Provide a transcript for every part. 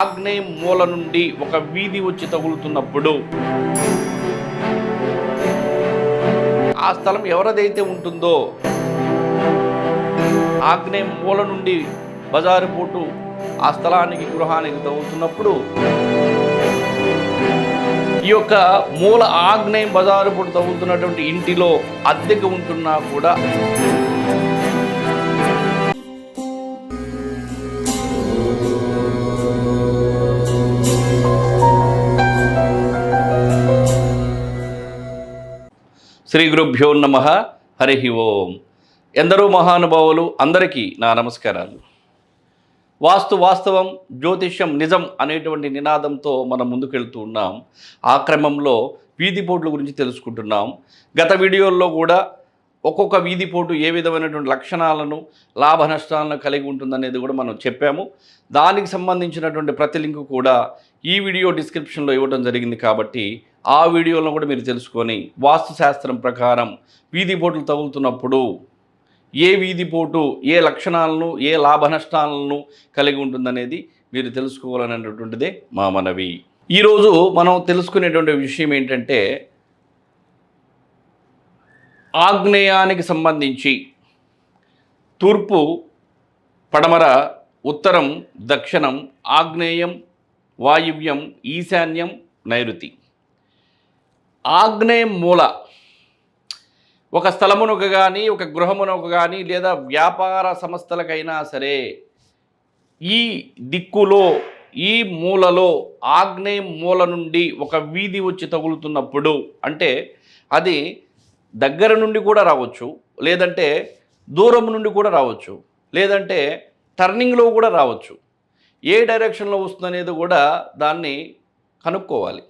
ఆగ్నేయ మూల నుండి ఒక వీధి వచ్చి తగులుతున్నప్పుడు ఆ స్థలం ఎవరిదైతే ఉంటుందో ఆగ్నేయ మూల నుండి బజారు పోటు ఆ స్థలానికి గృహానికి తగులుతున్నప్పుడు ఈ యొక్క మూల ఆగ్నేయం బజారు పోటు తగులుతున్నటువంటి ఇంటిలో అద్దెకు ఉంటున్నా కూడా శ్రీ గురుభ్యో నమ. హరి ఓం. ఎందరో మహానుభావులు అందరికీ నా నమస్కారాలు. వాస్తు వాస్తవం జ్యోతిష్యం నిజం అనేటువంటి నినాదంతో మనం ముందుకెళ్తూ ఉన్నాం. ఆ క్రమంలో వీధి పోట్ల గురించి తెలుసుకుంటున్నాం. గత వీడియోల్లో కూడా ఒక్కొక్క వీధి పోటు ఏ విధమైనటువంటి లక్షణాలను లాభ నష్టాలను కలిగి ఉంటుందనేది కూడా మనం చెప్పాము. దానికి సంబంధించినటువంటి ప్రతి లింకు కూడా ఈ వీడియో డిస్క్రిప్షన్లో ఇవ్వడం జరిగింది కాబట్టి ఆ వీడియోలో కూడా మీరు తెలుసుకొని వాస్తుశాస్త్రం ప్రకారం వీధి పోటులు తగులుతున్నప్పుడు ఏ వీధి పోటు ఏ లక్షణాలను ఏ లాభ నష్టాలను కలిగి ఉంటుందనేది మీరు తెలుసుకోవాలనేటువంటిదే మా మనవి. ఈరోజు మనం తెలుసుకునేటువంటి విషయం ఏంటంటే ఆగ్నేయానికి సంబంధించి తూర్పు పడమర ఉత్తరం దక్షిణం ఆగ్నేయం వాయువ్యం ఈశాన్యం నైరుతి. ఆగ్నేయం మూల ఒక స్థలమునకు కానీ ఒక గృహమునకు కానీ లేదా వ్యాపార సంస్థలకైనా సరే ఈ దిక్కులో ఈ మూలలో ఆగ్నేయ మూల నుండి ఒక వీధి వచ్చి తగులుతున్నప్పుడు అంటే అది దగ్గర నుండి కూడా రావచ్చు లేదంటే దూరం నుండి కూడా రావచ్చు లేదంటే టర్నింగ్లో కూడా రావచ్చు. ఏ డైరెక్షన్లో వస్తుందనేది కూడా దాన్ని కనుక్కోవాలి.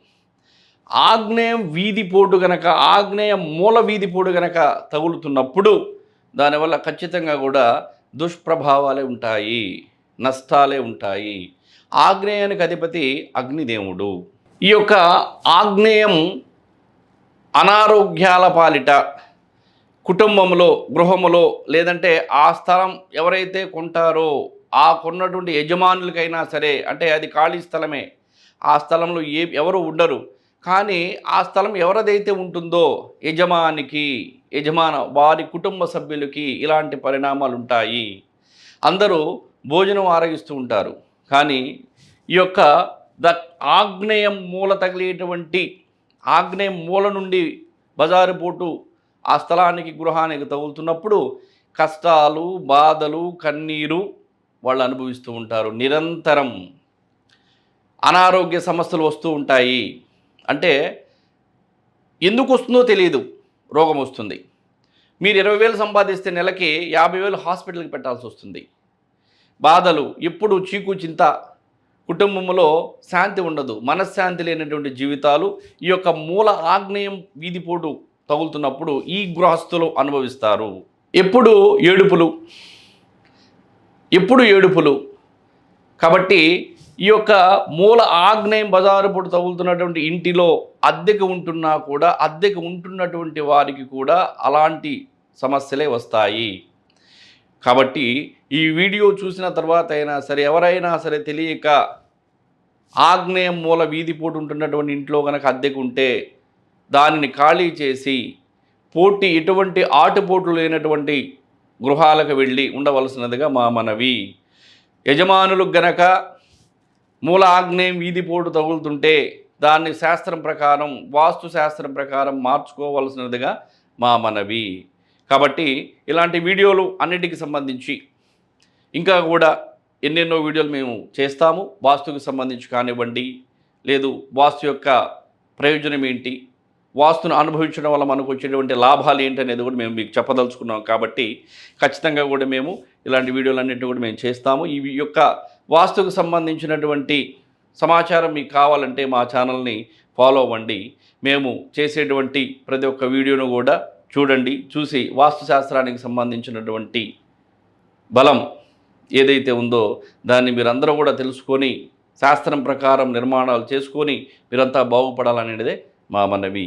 ఆగ్నేయం వీధి పోటు గనక ఆగ్నేయ మూల వీధి పోటు గనక తగులుతున్నప్పుడు దానివల్ల ఖచ్చితంగా కూడా దుష్ప్రభావాలే ఉంటాయి నష్టాలే ఉంటాయి. ఆగ్నేయానికి అధిపతి అగ్నిదేవుడు. ఈ యొక్క ఆగ్నేయం అనారోగ్యాల పాలిట కుటుంబంలో గృహములో లేదంటే ఆ స్థలం ఎవరైతే కొంటారో ఆ కొన్నటువంటి యజమానులకైనా సరే అంటే అది ఖాళీ స్థలమే. ఆ స్థలంలో ఏ ఎవరు ఉండరు. కానీ ఆ స్థలం ఎవరిదైతే ఉంటుందో యజమానికి యజమాన వారి కుటుంబ సభ్యులకి ఇలాంటి పరిణామాలు ఉంటాయి అందరూ భోజనం ఆరగిస్తూ ఉంటారు. కానీ ఈ యొక్క ద ఆగ్నేయం మూల తగిలేటువంటి ఆగ్నేయం మూల నుండి బజారు పోటు ఆ స్థలానికి గృహానికి తగులుతున్నప్పుడు కష్టాలు బాధలు కన్నీరు వాళ్ళు అనుభవిస్తూ ఉంటారు. నిరంతరం అనారోగ్య సమస్యలు వస్తూ ఉంటాయి. అంటే ఎందుకు వస్తుందో తెలియదు రోగం వస్తుంది. మీరు ఇరవై వేలు సంపాదిస్తే నెలకి యాభై వేలు హాస్పిటల్కి పెట్టాల్సి వస్తుంది. బాధలు ఎప్పుడు చీకు చింత కుటుంబంలో శాంతి ఉండదు. మనశ్శాంతి లేనటువంటి జీవితాలు ఈ యొక్క మూల ఆగ్నేయం వీధిపోటు తగులుతున్నప్పుడు ఈ గృహస్థులు అనుభవిస్తారు. ఎప్పుడు ఏడుపులు ఎప్పుడు ఏడుపులు. కాబట్టి ఈ యొక్క మూల ఆగ్నేయం బజారు పొడి తగులుతున్నటువంటి ఇంటిలో అద్దెకు ఉంటున్నా కూడా అద్దెకు ఉంటున్నటువంటి వారికి కూడా అలాంటి సమస్యలే వస్తాయి. కాబట్టి ఈ వీడియో చూసిన తర్వాత అయినా సరే ఎవరైనా సరే తెలియక ఆగ్నేయం మూల వీధిపోటు ఉంటున్నటువంటి ఇంట్లో కనుక అద్దెకు ఉంటే దానిని ఖాళీ చేసి పోటీ ఎటువంటి ఆటుపోట్లు లేనటువంటి గృహాలకు వెళ్ళి ఉండవలసినదిగా మా మనవి. యజమానులకు గనక మూల ఆగ్నేయం వీధిపోటు తగులుతుంటే దాన్ని శాస్త్రం ప్రకారం వాస్తు శాస్త్రం ప్రకారం మార్చుకోవలసినదిగా మా మనవి. కాబట్టి ఇలాంటి వీడియోలు అన్నిటికి సంబంధించి ఇంకా కూడా ఎన్నెన్నో వీడియోలు మేము చేస్తాము. వాస్తుకు సంబంధించి కానివ్వండి లేదు వాస్తు యొక్క ప్రయోజనం ఏంటి వాస్తును అనుభవించడం వల్ల మనకు వచ్చేటువంటి లాభాలు ఏంటి అనేది కూడా మేము మీకు చెప్పదలుచుకున్నాం. కాబట్టి ఖచ్చితంగా కూడా మేము ఇలాంటి వీడియోలన్నింటినీ కూడా మేము చేస్తాము. ఈ యొక్క వాస్తుకు సంబంధించినటువంటి సమాచారం మీకు కావాలంటే మా ఛానల్ని ఫాలో అవ్వండి. మేము చేసేటువంటి ప్రతి ఒక్క వీడియోను కూడా చూడండి. చూసి వాస్తుశాస్త్రానికి సంబంధించినటువంటి బలం ఏదైతే ఉందో దాన్ని మీరందరూ కూడా తెలుసుకొని శాస్త్రం ప్రకారం నిర్మాణాలు చేసుకొని మీరంతా బాగుపడాలనేదే మా మనవి.